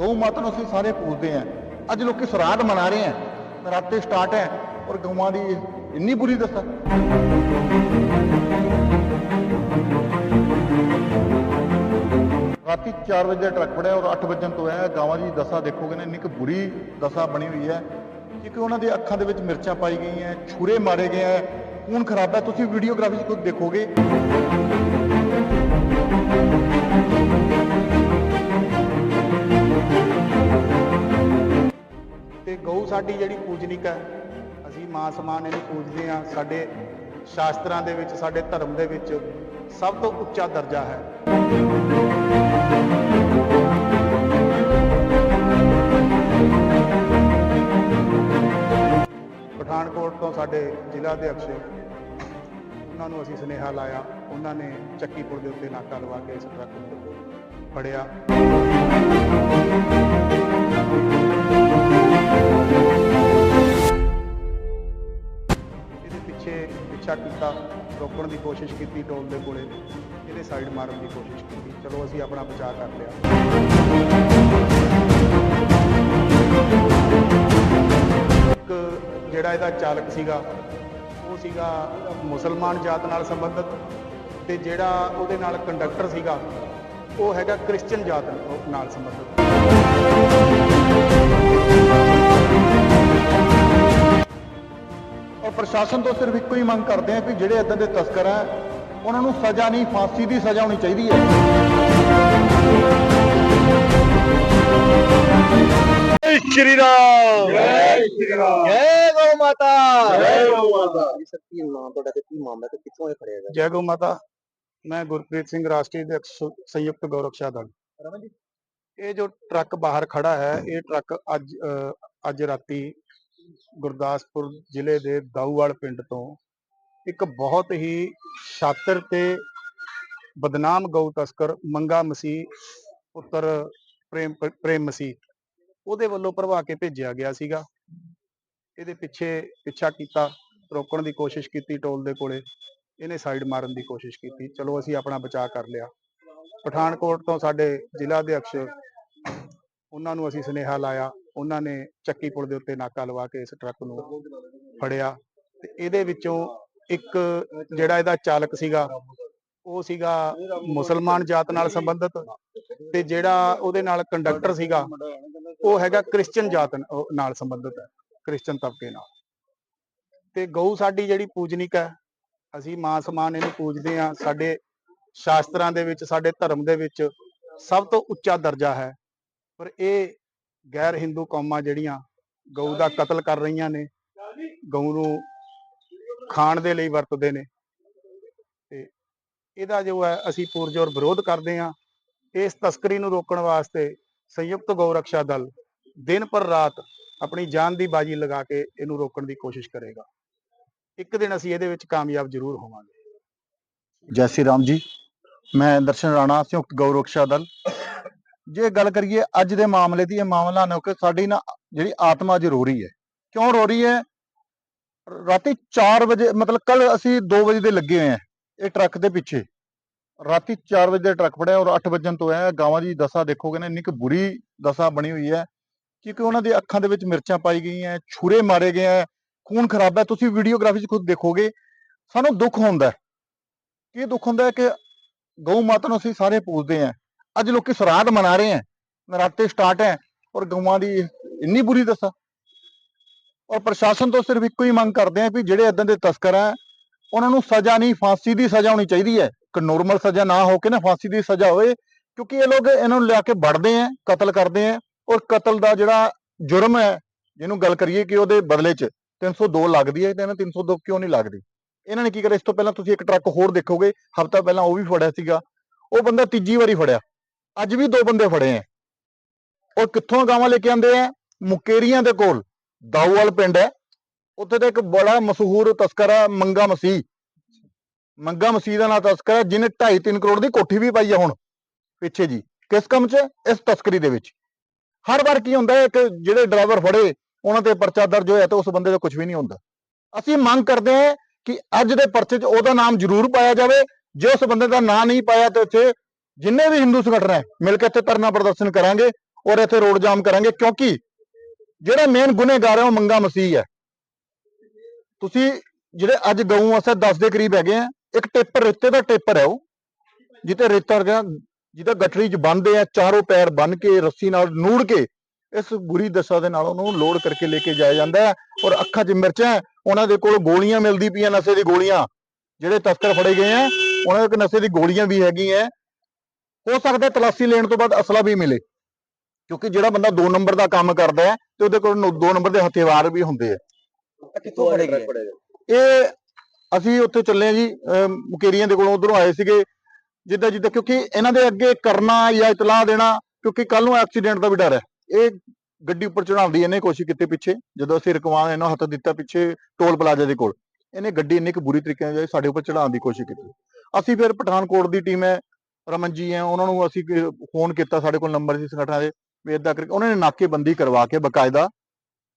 ਗਊ ਮਾਤਾ ਨੂੰ ਅਸੀਂ ਸਾਰੇ ਪੂਜਦੇ ਆਂ ਅੱਜ ਲੋਕੀ ਸਰਾਧ ਮਨਾ ਰਹੇ ਆਂ ਨਰਾਤੇ ਸਟਾਰਟ ਹੈ ਔਰ ਗਊਆਂ ਦੀ ਇੰਨੀ ਬੁਰੀ ਦਸ਼ਾ ਰਾਤੀ 4 ਵਜੇ ਟਰੱਕ ਫੜਿਆ ਔਰ 8 ਵਜਣ ਤੋਂ ਹੈ ਗਾਵਾਂ ਦੀ ਦਸ਼ਾ ਦੇਖੋਗੇ ਨਾ ਇੰਨੀ ਕੁ ਬੁਰੀ ਦਸ਼ਾ ਬਣੀ ਹੋਈ ਹੈ ਕਿਉਂਕਿ ਉਹਨਾਂ ਦੇ ਅੱਖਾਂ ਦੇ ਵਿੱਚ ਮਿਰਚਾਂ ਪਾਈ ਗਈਆਂ ਛੁਰੇ ਮਾਰੇ ਗਏ ਹੈ ਖੂਨ ਖਰਾਬ ਹੈ ਤੁਸੀਂ ਵੀਡੀਓਗ੍ਰਾਫੀ 'ਚ ਖੁਦ ਦੇਖੋਗੇ ਤੇ ਗਊ ਸਾਡੀ ਜਿਹੜੀ ਪੂਜਨਿਕ ਹੈ, ਅਸੀਂ ਮਾਂ ਸਮਾਨ ਇਹਨੂੰ ਪੂਜਦੇ ਹਾਂ। ਸਾਡੇ ਸ਼ਾਸਤਰਾਂ ਦੇ ਵਿੱਚ, ਸਾਡੇ ਧਰਮ ਦੇ ਵਿੱਚ ਸਭ ਤੋਂ ਉੱਚਾ ਦਰਜਾ ਹੈ। ਪਠਾਨਕੋਟ ਤੋਂ ਸਾਡੇ ਜ਼ਿਲ੍ਹਾ ਅਧਿਕਸ਼ ਉਹਨਾਂ ਨੂੰ ਅਸੀਂ ਸੁਨੇਹਾ ਲਾਇਆ। ਉਹਨਾਂ ਨੇ ਚੱਕੀ ਪੁਲ ਦੇ ਉੱਤੇ ਨਾਕਾ ਲਵਾ ਕੇ ਇਸ ਟਰੱਕ ਨੂੰ ਫੜਿਆ ਪਿੱਛੇ ਪਿੱਛਾ ਕੀਤਾ, ਰੋਕਣ ਦੀ ਕੋਸ਼ਿਸ਼ ਕੀਤੀ ਟੋਲ ਦੇ ਕੋਲੇ, ਇਹਦੇ ਸਾਈਡ ਮਾਰਨ ਦੀ ਕੋਸ਼ਿਸ਼ ਕੀਤੀ। ਚਲੋ, ਅਸੀਂ ਆਪਣਾ ਬਚਾਅ ਕਰ ਲਿਆ। ਇੱਕ ਜਿਹੜਾ ਇਹਦਾ ਚਾਲਕ ਸੀਗਾ, ਉਹ ਸੀਗਾ ਮੁਸਲਮਾਨ ਜਾਤ ਨਾਲ ਸੰਬੰਧਿਤ ਤੇ ਜਿਹੜਾ ਉਹਦੇ ਨਾਲ ਕੰਡਕਟਰ ਸੀਗਾ, ਉਹ ਹੈਗਾ ਕ੍ਰਿਸਚੀਅਨ ਜਾਤ ਨਾਲ ਸੰਬੰਧਿਤ। ਔਰ ਪ੍ਰਸ਼ਾਸਨ ਤੋਂ ਸਿਰਫ ਇੱਕੋ ਹੀ ਮੰਗ ਕਰਦੇ ਆ ਕਿ ਜਿਹੜੇ ਇਦਾਂ ਦੇ ਤਸਕਰ ਆ ਉਹਨਾਂ ਨੂੰ ਸਜ਼ਾ ਨਹੀਂ ਫਾਂਸੀ ਦੀ ਸਜ਼ਾ ਹੋਣੀ ਚਾਹੀਦੀ ਹੈ। ਜੈ ਸ਼੍ਰੀ ਰਾਮ। ਜੈ ਸ਼੍ਰੀ ਰਾਮ। ਜੈ ਗੋ ਮਾਤਾ। ਜੈ ਮਾਤਾ। ਸਰ ਕੀ ਨਾਮ ਤੁਹਾਡਾ ਤੇ ਕੀ ਮਾਮਲਾ ਤੇ ਕਿੱਥੋਂ ਇਹ ਫੜਿਆ ਗਿਆ? ਜੈ ਗਊ ਮਾਤਾ। ਮੈਂ ਗੁਰਪ੍ਰੀਤ ਸਿੰਘ ਰਾਸ਼ਟਰੀ ਅਧਿਕਸ਼ ਸੰਯੁਕਤ ਗੌਰਵਸ਼ਾ ਦਲ। ਰਮਨ ਜੀ। ਇਹ ਜੋ ਟਰੱਕ ਬਾਹਰ ਖੜਾ ਹੈ ਇਹ ਟਰੱਕ ਅੱਜ ਅੱਜ ਰਾਤੀ ਗੁਰਦਾਸਪੁਰ ਜ਼ਿਲ੍ਹੇ ਦੇ ਦਾਊਵਾਲ ਪਿੰਡ ਤੋਂ ਇੱਕ ਬਹੁਤ ਹੀ ਸ਼ਾਤਰ ਤੇ ਬਦਨਾਮ ਗਊ ਤਸਕਰ ਮੰਗਾ ਮਸੀਹ, ਪੁੱਤਰ ਪ੍ਰੇਮ ਪ੍ਰੇਮ ਮਸੀਹ ਉਹਦੇ ਵੱਲੋਂ ਭਰਵਾ ਕੇ ਭੇਜਿਆ ਗਿਆ ਸੀਗਾ। ਇਹਦੇ ਪਿੱਛੇ ਪਿੱਛਾ ਕੀਤਾ, ਰੋਕਣ ਦੀ ਕੋਸ਼ਿਸ਼ ਕੀਤੀ ਟੋਲ ਦੇ ਕੋਲੇ, ਇਹਨੇ ਸਾਈਡ ਮਾਰਨ ਦੀ ਕੋਸ਼ਿਸ਼ ਕੀਤੀ। ਚਲੋ ਅਸੀਂ ਆਪਣਾ ਬਚਾਅ ਕਰ ਲਿਆ। ਪਠਾਨਕੋਟ ਤੋਂ ਸਾਡੇ ਜ਼ਿਲ੍ਹਾ ਅਧਿਕਸ਼ ਉਹਨਾਂ ਨੂੰ ਅਸੀਂ ਸੁਨੇਹਾ ਲਾਇਆ। ਉਹਨਾਂ ਨੇ ਚੱਕੀ ਪੁਲ ਦੇ ਉੱਤੇ ਨਾਕਾ ਲਵਾ ਕੇ ਇਸ ਟਰੱਕ ਨੂੰ ਫੜਿਆ ਤੇ ਇਹਦੇ ਵਿੱਚੋਂ ਇੱਕ ਜਿਹੜਾ ਇਹਦਾ ਚਾਲਕ ਸੀਗਾ, ਉਹ ਸੀਗਾ ਮੁਸਲਮਾਨ ਜਾਤ ਨਾਲ ਸੰਬੰਧਿਤ ਤੇ ਜਿਹੜਾ ਉਹਦੇ ਨਾਲ ਕੰਡਕਟਰ ਸੀਗਾ, ਉਹ ਹੈਗਾ ਕ੍ਰਿਸਚੀਅਨ ਜਾਤ ਨਾਲ ਸੰਬੰਧਿਤ ਹੈ ਕ੍ਰਿਸਚੀਅਨ ਤਬਕੇ ਨਾਲ। ਤੇ ਗਊ ਸਾਡੀ ਜਿਹੜੀ ਪੂਜਨਿਕ ਹੈ, ਅਸੀਂ ਮਾਂ ਸਮਾਨ ਇਹਨੂੰ ਪੂਜਦੇ ਹਾਂ, ਸਾਡੇ ਸ਼ਾਸਤਰਾਂ ਦੇ ਵਿੱਚ, ਸਾਡੇ ਧਰਮ ਦੇ ਵਿੱਚ ਸਭ ਤੋਂ ਉੱਚਾ ਦਰਜਾ ਹੈ। ਪਰ ਇਹ ਗੈਰ ਹਿੰਦੂ ਕੌਮਾਂ ਜਿਹੜੀਆਂ ਗਊ ਦਾ ਕਤਲ ਕਰ ਰਹੀਆਂ ਨੇ, ਗਊ ਨੂੰ ਖਾਣ ਦੇ ਲਈ ਵਰਤਦੇ ਨੇ। ਤੇ ਇਹਦਾ ਜੋ ਹੈ, ਅਸੀਂ ਪੁਰਜੋਰ ਵਿਰੋਧ ਕਰਦੇ ਹਾਂ। ਇਸ ਤਸਕਰੀ ਨੂੰ ਰੋਕਣ ਵਾਸਤੇ ਸੰਯੁਕਤ ਗਊ ਰੱਖਿਆ ਦਲ ਦਿਨ ਪਰ ਰਾਤ ਆਪਣੀ ਜਾਨ ਦੀ ਬਾਜੀ ਲਗਾ ਕੇ ਇਹਨੂੰ ਰੋਕਣ ਦੀ ਕੋਸ਼ਿਸ਼ ਕਰੇਗਾ। ਇੱਕ ਦਿਨ ਅਸੀਂ ਇਹਦੇ ਵਿੱਚ ਕਾਮਯਾਬ ਜ਼ਰੂਰ ਹੋਵਾਂਗੇ। ਜੈ ਸ਼੍ਰੀ ਰਾਮ ਜੀ। ਮੈਂ ਦਰਸ਼ਨ ਰਾਣਾ, ਸੰਯੁਕਤ ਗਊ ਰਕਸ਼ਾ ਦਲ। ਜੇ ਗੱਲ ਕਰੀਏ ਅੱਜ ਦੇ ਮਾਮਲੇ ਦੀ, ਇਹ ਮਾਮਲਾ ਨਾ ਕਿ ਸਾਡੀ ਨਾ ਜਿਹੜੀ ਆਤਮਾ ਅੱਜ ਰੋ ਰਹੀ ਹੈ। ਕਿਉਂ ਰੋ ਰਹੀ ਹੈ? ਰਾਤੀ 4 ਵਜੇ, ਮਤਲਬ ਕੱਲ ਅਸੀਂ 2 ਵਜੇ ਦੇ ਲੱਗੇ ਹੋਏ ਆ ਇਹ ਟਰੱਕ ਦੇ ਪਿੱਛੇ। ਰਾਤੀ 4 ਵਜੇ ਦਾ ਟਰੱਕ ਫੜਿਆ ਔਰ 8 ਵਜਣ ਤੋਂ ਆਇਆ। ਗਾਵਾਂ ਦੀ ਦਸ਼ਾ ਦੇਖੋਗੇ ਨਾ, ਇੰਨੀ ਕੁ ਬੁਰੀ ਦਸ਼ਾ ਬਣੀ ਹੋਈ ਹੈ ਕਿਉਂਕਿ ਉਹਨਾਂ ਦੇ ਅੱਖਾਂ ਦੇ ਵਿੱਚ ਮਿਰਚਾਂ ਪਾਈ ਗਈਆਂ ਛੁਰੇ ਮਾਰੇ ਗਏ ਹੈ, ਖੂਨ ਖਰਾਬ ਹੈ। ਤੁਸੀਂ ਵੀਡੀਓਗ੍ਰਾਫੀ 'ਚ ਖੁਦ ਦੇਖੋਗੇ, ਸਾਨੂੰ ਦੁੱਖ ਹੁੰਦਾ ਕੀ ਦੁੱਖ ਹੁੰਦਾ ਕਿ ਗਊ ਮਾਤਾ ਨੂੰ ਅਸੀਂ ਸਾਰੇ ਪੂਜਦੇ ਆਂ ਅੱਜ ਲੋਕੀ ਸਰਾਧ ਮਨਾ ਰਹੇ ਹੈ, ਨਰਾਤੇ ਸਟਾਰਟ ਹੈ ਔਰ ਗਊਆਂ ਦੀ ਇੰਨੀ ਬੁਰੀ ਦਸ਼ਾ। ਔਰ ਪ੍ਰਸ਼ਾਸਨ ਤੋਂ ਸਿਰਫ ਇੱਕੋ ਹੀ ਮੰਗ ਕਰਦੇ ਆਂ ਵੀ ਜਿਹੜੇ ਇਦਾਂ ਦੇ ਤਸਕਰ ਆ ਉਹਨਾਂ ਨੂੰ ਸਜ਼ਾ ਨਹੀਂ, ਫਾਂਸੀ ਦੀ ਸਜ਼ਾ ਹੋਣੀ ਚਾਹੀਦੀ ਹੈ। ਕਿ ਨੋਰਮਲ ਸਜ਼ਾ ਨਾ ਹੋ ਕੇ ਨਾ ਫਾਂਸੀ ਦੀ ਸਜ਼ਾ ਹੋਵੇ, ਕਿਉਂਕਿ ਇਹ ਲੋਕ ਇਹਨਾਂ ਨੂੰ ਲਿਆ ਕੇ ਵੜਦੇ ਆਂ ਕਤਲ ਕਰਦੇ ਆਂ ਔਰ ਕਤਲ ਦਾ ਜਿਹੜਾ ਜੁਰਮ ਹੈ, ਜਿਹਨੂੰ ਗੱਲ ਕਰੀਏ ਕਿ ਉਹਦੇ ਬਦਲੇ 'ਚ 302 ਲੱਗਦੀ ਹੈ ਤੇ ਇਹਨਾਂ 302 ਕਿਉਂ ਨਹੀਂ ਲੱਗਦੀ? ਇਹਨਾਂ ਨੇ ਕੀ ਕਰਿਆ? ਇਸ ਤੋਂ ਪਹਿਲਾਂ ਤੁਸੀਂ ਇੱਕ ਟਰੱਕ ਹੋਰ ਦੇਖੋਗੇ, ਹਫਤਾ ਪਹਿਲਾਂ ਉਹ ਵੀ ਫੜਿਆ ਸੀਗਾ, ਉਹ ਬੰਦਾ ਤੀਜੀ ਵਾਰੀ ਫੜਿਆ। ਅੱਜ ਵੀ ਦੋ ਬੰਦੇ ਫੜੇ ਆ ਉਹ ਕਿੱਥੋਂ ਗਾਵਾਂ ਲੈ ਕੇ ਆਂਦੇ ਆ ਮੁਕੇਰੀਆਂ ਦੇ ਕੋਲ। ਦਾਊਵਾਲ ਪਿੰਡ ਹੈ। ਉੱਥੇ ਤੇ ਇੱਕ ਬੜਾ ਮਸ਼ਹੂਰ ਤਸਕਰ ਹੈ, ਮੰਗਾ ਮਸੀਹ। ਮੰਗਾ ਮਸੀਹ ਦਾ ਨਾਂ ਤਸਕਰ ਹੈ, ਜਿਹਨੇ 2.5 3 ਕਰੋੜ ਦੀ ਕੋਠੀ ਵੀ ਪਾਈ ਆ ਹੁਣ, ਪਿੱਛੇ ਜੀ। ਕਿਸ ਕੰਮ 'ਚ? ਇਸ ਤਸਕਰੀ ਦੇ ਵਿੱਚ। ਹਰ ਵਾਰ ਕੀ ਹੁੰਦਾ ਹੈ ਕਿ ਜਿਹੜੇ ਡਰਾਈਵਰ ਫੜੇ, ਉਹਨਾਂ ਤੇ ਪਰਚਾ ਦਰਜ ਹੋਇਆ ਤੇ ਉਸ ਬੰਦੇ ਦਾ ਕੁਝ ਵੀ ਨਹੀਂ ਹੁੰਦਾ। ਅਸੀਂ ਮੰਗ ਕਰਦੇ ਹਾਂ ਕਿ ਅੱਜ ਦੇ ਪਰਚੇ 'ਚ ਉਹਦਾ ਨਾਮ ਜ਼ਰੂਰ ਪਾਇਆ ਜਾਵੇ। ਜੇ ਉਸ ਬੰਦੇ ਦਾ ਨਾਂ ਨਹੀਂ ਪਾਇਆ ਤੇ ਉੱਥੇ ਜਿੰਨੇ ਵੀ ਹਿੰਦੂ ਸੰਗਠਨ ਹੈ ਮਿਲ ਕੇ ਇੱਥੇ ਧਰਨਾ ਪ੍ਰਦਰਸ਼ਨ ਕਰਾਂਗੇ ਔਰ ਇੱਥੇ ਰੋਡ ਜਾਮ ਕਰਾਂਗੇ ਕਿਉਂਕਿ ਜਿਹੜਾ ਮੇਨ ਗੁਨੇਗਾਰ ਹੈ ਉਹ ਮੰਗਾ ਮਸੀਹ ਹੈ। ਤੁਸੀਂ ਜਿਹੜੇ ਅੱਜ ਗਊ ਅਸਾਂ 10 ਦੇ ਕਰੀਬ ਹੈਗੇ ਆ ਇੱਕ ਟੇਪਰ ਰੇਤੇ ਦਾ ਟੇਪਰ ਹੈ ਉਹ ਜਿੱਤੇ ਰੇਤਾ ਰਗਾ ਜਿਹਦਾ ਗੱਠੜੀ 'ਚ ਬੰਨਦੇ ਆ ਚਾਰੋਂ ਪੈਰ ਬੰਨ ਕੇ ਰੱਸੀ ਨਾਲ ਨੂੜ ਕੇ ਇਸ ਬੁਰੀ ਦਸ਼ਾ ਦੇ ਨਾਲ ਉਹਨੂੰ ਲੋਡ ਕਰਕੇ ਲੈ ਕੇ ਜਾਇਆ ਜਾਂਦਾ ਹੈ ਔਰ ਅੱਖਾਂ 'ਚ ਮਿਰਚਾਂ ਹੈ, ਉਹਨਾਂ ਦੇ ਕੋਲ ਗੋਲੀਆਂ ਮਿਲਦੀ ਪਈਆਂ ਨਸ਼ੇ ਦੀ ਗੋਲੀਆਂ ਜਿਹੜੇ ਤਸਕਰ ਫੜੇ ਗਏ ਆ ਉਹਨਾਂ ਦੇ ਨਸ਼ੇ ਦੀ ਗੋਲੀਆਂ ਵੀ ਹੈਗੀਆਂ ਹੋ ਸਕਦਾ ਤਲਾਸ਼ੀ ਲੈਣ ਤੋਂ ਬਾਅਦ ਅਸਲਾ ਵੀ ਮਿਲੇ। ਕਿਉਂਕਿ ਜਿਹੜਾ ਬੰਦਾ 2 ਨੰਬਰ ਦਾ ਕੰਮ ਕਰਦਾ ਹੈ ਤੇ ਉਹਦੇ ਕੋਲ 2 ਨੰਬਰ ਦੇ ਹਥਿਆਰ ਵੀ ਹੁੰਦੇ ਆ। ਕਿੱਥੋਂ ਫੜੇ ਗਏ ਇਹ ਅਸੀਂ ਉੱਥੇ ਚੱਲੇ ਆ ਜੀ ਮੁਕੇਰੀਆਂ ਦੇ ਕੋਲੋਂ ਉਧਰੋਂ ਆਏ ਸੀਗੇ। ਜਿੱਦਾਂ ਜਿੱਦਾਂ ਕਿਉਂਕਿ ਇਹਨਾਂ ਦੇ ਅੱਗੇ ਕਰਨਾ ਜਾਂ ਇਤਲਾਹ ਦੇਣਾ ਕਿਉਂਕਿ ਕੱਲ ਨੂੰ ਐਕਸੀਡੈਂਟ ਦਾ ਵੀ ਡਰ ਹੈ। ਇਹ ਗੱਡੀ ਉੱਪਰ ਚੜਾਉਣ ਦੀ ਇਹਨੇ ਕੋਸ਼ਿਸ਼ ਕੀਤੀ ਪਿੱਛੇ ਜਦੋਂ ਅਸੀਂ ਰਕਵਾ ਇਹਨਾਂ ਹੱਥ ਦਿੱਤਾ ਪਿੱਛੇ ਟੋਲ ਪਲਾਜ਼ਾ ਦੇ ਕੋਲ। ਇਹਨੇ ਗੱਡੀ ਇੰਨੀ ਕੁ ਬੁਰੀ ਤਰੀਕੇ ਨਾਲ ਸਾਡੇ ਉੱਪਰ ਚੜਾਉਣ ਦੀ ਕੋਸ਼ਿਸ਼ ਕੀਤੀ। ਅਸੀਂ ਫਿਰ ਪਠਾਨਕੋਟ ਦੀ ਟੀਮ ਹੈ ਰਮਨ ਜੀ ਹੈ ਉਹਨਾਂ ਨੂੰ ਅਸੀਂ ਫੋਨ ਕੀਤਾ ਸਾਡੇ ਕੋਲ ਨੰਬਰ ਸੀ ਸੰਗਠਨਾਂ ਦੇ ਵੀ ਏਦਾਂ ਕਰਕੇ ਉਹਨਾਂ ਨੇ ਨਾਕੇਬੰਦੀ ਕਰਵਾ ਕੇ ਬਕਾਇਦਾ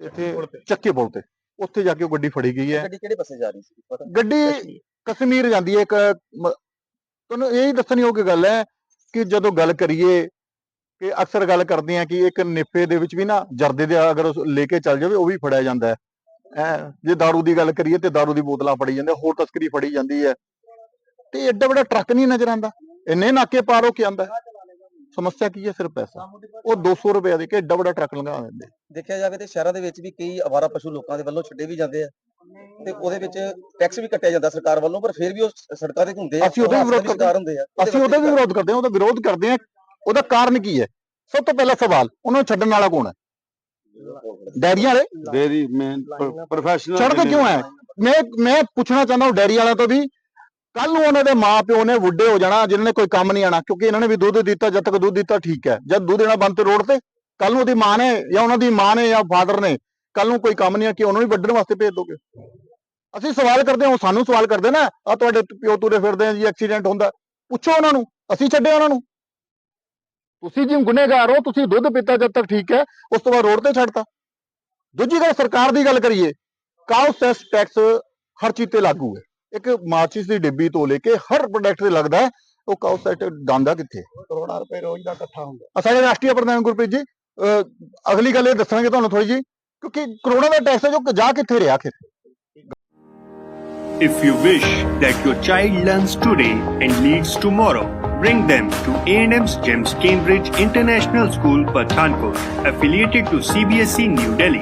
ਇੱਥੇ ਪੁਲ ਤੇ। ਚੱਕੇ ਪੁਲ ਤੇ ਉੱਥੇ ਜਾ ਕੇ ਉਹ ਗੱਡੀ ਫੜੀ ਗਈ ਹੈ ਗੱਡੀ ਕਿਹੜੇ ਪਾਸੇ ਜਾ ਰਹੀ ਸੀ ਪਤਾ ਗੱਡੀ ਕਸ਼ਮੀਰ ਜਾਂਦੀ ਹੈ ਇੱਕ ਮ- ਤੁਹਾਨੂੰ ਇਹ ਹੀ ਦੱਸਣੀ ਹੋਊਗੀ ਗੱਲ ਹੈ ਕਿ ਜਦੋਂ ਗੱਲ ਕਰੀਏ ਕਿ ਅਕਸਰ ਗੱਲ ਕਰਦੇ ਆ ਕਿ ਇੱਕ ਨਿੱਪੇ ਦੇ ਵਿੱਚ ਵੀ ਨਾ ਜਰਦੇ ਦੇ ਅਗਰ ਉਸ ਲੈ ਕੇ ਚੱਲ ਜਾਵੇ ਉਹ ਵੀ ਫੜਿਆ ਜਾਂਦਾ ਹੈ ਹੈਂ, ਜੇ दारू ਦੀ ਗੱਲ ਕਰੀਏ ਤੇ दारू ਦੀ ਬੋਤਲਾਂ ਫੜੀ ਜਾਂਦੇ ਹੋਰ ਤਸਕਰੀ ਫੜੀ ਜਾਂਦੀ ਹੈ ਤੇ ਐਡਾ ਵੱਡਾ ਟਰੱਕ ਨਹੀਂ ਨਜ਼ਰ ਆਂਦਾ ਇੰਨੇ ਨਾਕੇ ਪਾਰ ਹੋ ਕੇ ਆਂਦਾ ਹੈ। ਸਮੱਸਿਆ ਕੀ ਹੈ ਸਿਰਫ ਪੈਸਾ? ਉਹ 200 ਰੁਪਏ ਦੇ ਕੇ ਵੱਡਾ ਟਰੱਕ ਲੰਘਾ ਦਿੰਦੇ। ਦੇਖਿਆ ਜਾਵੇ ਤੇ ਸ਼ਹਿਰਾਂ ਦੇ ਵਿੱਚ ਵੀ ਕਈ ਅਵਾਰਾ ਪਸ਼ੂ ਲੋਕਾਂ ਦੇ ਵੱਲੋਂ ਛੱਡੇ ਵੀ ਜਾਂਦੇ ਆ। ਤੇ ਉਹਦੇ ਵਿੱਚ ਟੈਕਸ ਵੀ ਕੱਟਿਆ ਜਾਂਦਾ ਸਰਕਾਰ ਵੱਲੋਂ ਪਰ ਫਿਰ ਵੀ ਉਹ ਸੜਕਾਂ ਤੇ ਘੁੰਮਦੇ ਆ। ਅਸੀਂ ਉਹਦਾ ਉਹ ਵਿਰੋਧ ਸ਼ਿਕਾਰ ਹੁੰਦੇ ਆ। ਉਹਦੇ ਅਸੀਂ ਉਹਦਾ ਵੀ ਵਿਰੋਧ ਕਰਦੇ ਹਾਂ ਉਹਦਾ ਵਿਰੋਧ ਕਰਦੇ ਹਾਂ। ਉਹਦਾ ਕਾਰਨ ਕੀ ਹੈ? ਸਭ ਤੋਂ ਪਹਿਲਾ ਸਵਾਲ ਉਹਨਾਂ ਨੂੰ ਛੱਡਣ ਵਾਲਾ ਕੌਣ ਹੈ? ਡੈਰੀਆਂ ਵਾਲੇ? ਡੇਰੀ ਮੇਨ ਪ੍ਰੋਫੈਸ਼ਨਲ ਸੜਕ ਕਿਉਂ ਹੈ। ਮੈਂ ਮੈਂ ਪੁੱਛਣਾ ਚਾਹੁੰਦਾ ਹਾਂ ਡੈਰੀ ਵਾਲਿਆਂ ਤੋਂ ਵੀ ਕੱਲ ਨੂੰ ਉਹਨਾਂ ਦੇ ਮਾਪਿਓ ਨੇ ਬੁੱਢੇ ਹੋ ਜਾਣਾ, ਜਿਨ੍ਹਾਂ ਨੇ ਕੋਈ ਕੰਮ ਨਹੀਂ ਆਣਾ ਕਿਉਂਕਿ ਇਹਨਾਂ ਨੇ ਵੀ ਦੁੱਧ ਦਿੱਤਾ, ਜਦ ਤੱਕ ਦੁੱਧ ਦਿੱਤਾ ਠੀਕ ਹੈ। ਜਦ ਦੁੱਧ ਦੇਣਾ ਬੰਦ ਤੇ ਰੋਡ ਤੇ ਕੱਲ ਨੂੰ ਉਹਦੀ ਮਾਂ ਨੇ ਜਾਂ ਉਹਨਾਂ ਦੀ ਮਾਂ ਨੇ ਜਾਂ ਫਾਦਰ ਨੇ ਕੱਲ ਨੂੰ ਕੋਈ ਕੰਮ ਨਹੀਂ ਆ, ਕਿ ਉਹਨਾਂ ਨੂੰ ਵੀ ਵੱਢਣ ਵਾਸਤੇ ਭੇਜ ਦੋਗੇ? ਅਸੀਂ ਸਵਾਲ ਕਰਦੇ ਹਾਂ, ਉਹ ਸਾਨੂੰ ਸਵਾਲ ਕਰਦੇ ਨਾ ਆ ਤੁਹਾਡੇ ਪਿਓ ਤੁਰੇ ਫਿਰਦੇ ਆ ਜੀ, ਐਕਸੀਡੈਂਟ ਹੁੰਦਾ। ਪੁੱਛੋ ਉਹਨਾਂ ਨੂੰ, ਅਸੀਂ ਛੱਡਿਆ ਉਹਨਾਂ ਨੂੰ। ਤੁਸੀਂ ਜੀ ਗੁਨੇਗਾਰ ਹੋ, ਤੁਸੀਂ ਦੁੱਧ ਪੀਤਾ ਜਦ ਤੱਕ ਠੀਕ ਹੈ, ਉਸ ਤੋਂ ਬਾਅਦ ਰੋਡ ਤੇ ਛੱਡਤਾ। ਦੂਜੀ ਗੱਲ, ਸਰਕਾਰ ਦੀ ਗੱਲ ਕਰੀਏ ਕਾਉ ਸੈਸ ਟੈਕਸ ਹਰ ਚੀਜ਼ ਤੇ ਲਾਗੂ ਹੈ। ਇੱਕ ਮਾਚਿਸ ਦੀ ਡਿੱਬੀ ਤੋਂ ਲੈ ਕੇ ਹਰ ਪ੍ਰੋਡਕਟ ਤੇ ਲੱਗਦਾ ਹੈ ਉਹ ਕਾਉ ਸੈਟ ਡਾਂਦਾ ਕਿੱਥੇ ਕਰੋੜਾਂ ਰੁਪਏ ਰੋਜ਼ ਦਾ ਇਕੱਠਾ ਹੁੰਦਾ ਸਾਡੇ ਰਾਸ਼ਟਰੀ ਪ੍ਰਧਾਨ ਗੁਰਪ੍ਰੀਤ ਜੀ ਅਗਲੀ ਗੱਲ ਇਹ ਦੱਸਾਂਗੇ ਤੁਹਾਨੂੰ ਥੋੜੀ ਜੀ ਕਿਉਂਕਿ ਕਰੋੜਾਂ ਦਾ ਟੈਕਸ ਹੈ ਜੋ ਜਾ ਕਿੱਥੇ ਰਿਹਾ ਆਖਿਰ If you wish that your child learns today and leads tomorrow, bring them to A&M's GEMS Cambridge International School, Pathankot, affiliated to CBSE E New Delhi.